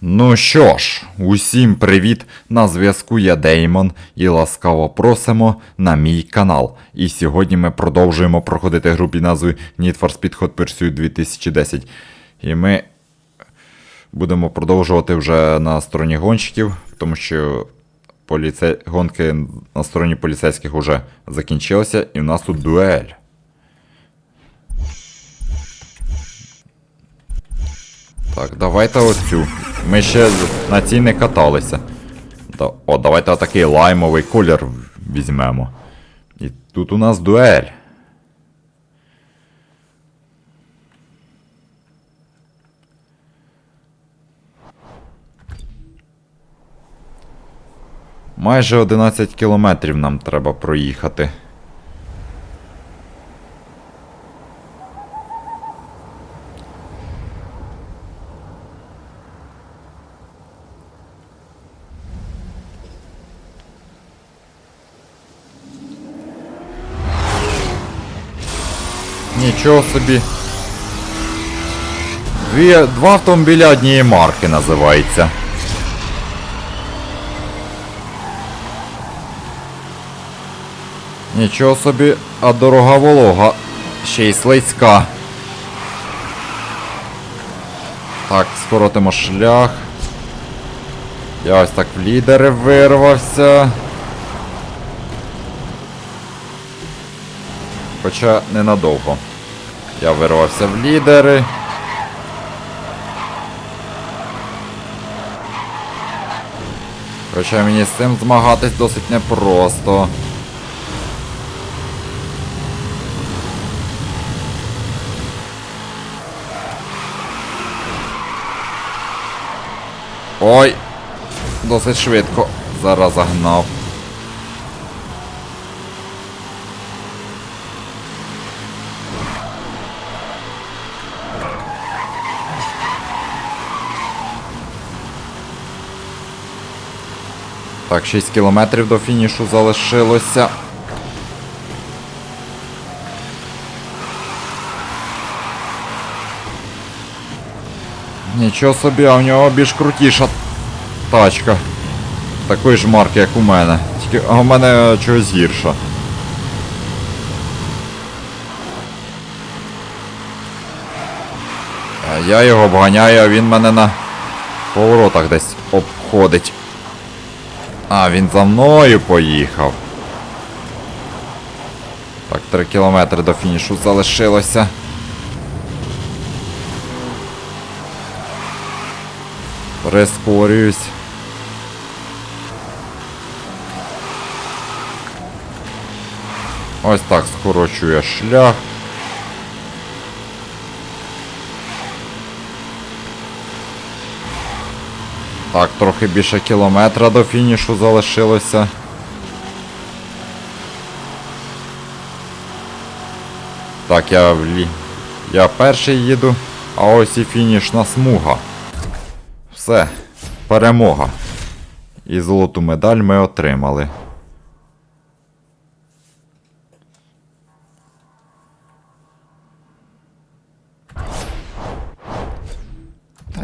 Ну що ж, усім привіт! На зв'язку я Деймон і ласкаво просимо на мій канал. І сьогодні ми продовжуємо проходити гру під назвою Need for Speed Hot Pursuit 2010. І ми будемо продовжувати вже на стороні гонщиків, тому що поліце... гонки на стороні поліцейських вже закінчилися, і в нас тут дуель. Так, давайте оцю. Ми ще на цій не каталися. О, давайте отакий лаймовий колір візьмемо. І тут у нас дуель. Майже 11 кілометрів нам треба проїхати. Нічого собі. Дві, два автомобіля однієї марки називається. Нічого собі, а дорога волога. Ще й слизька. Так, скоротимо шлях. Я ось так в лідери вирвався. Хоча ненадовго. Я вирвався в лідери. Хоча мені з цим змагатись досить непросто. Ой! Досить швидко. Зараз загнав. Так, 6 кілометрів до фінішу залишилося. Нічого собі, а в нього більш крутіша тачка. Такої ж марки, як у мене. Тільки у мене чогось гірша. А я його обганяю, а він мене на поворотах десь обходить. А, він за мною поїхав. Так, 3 кілометри до фінішу залишилося. Прискорююсь. Ось так скорочує шлях. Так, трохи більше кілометра до фінішу залишилося. Так, я в лі... Я перший їду, а ось і фінішна смуга. Все, перемога. І золоту медаль ми отримали.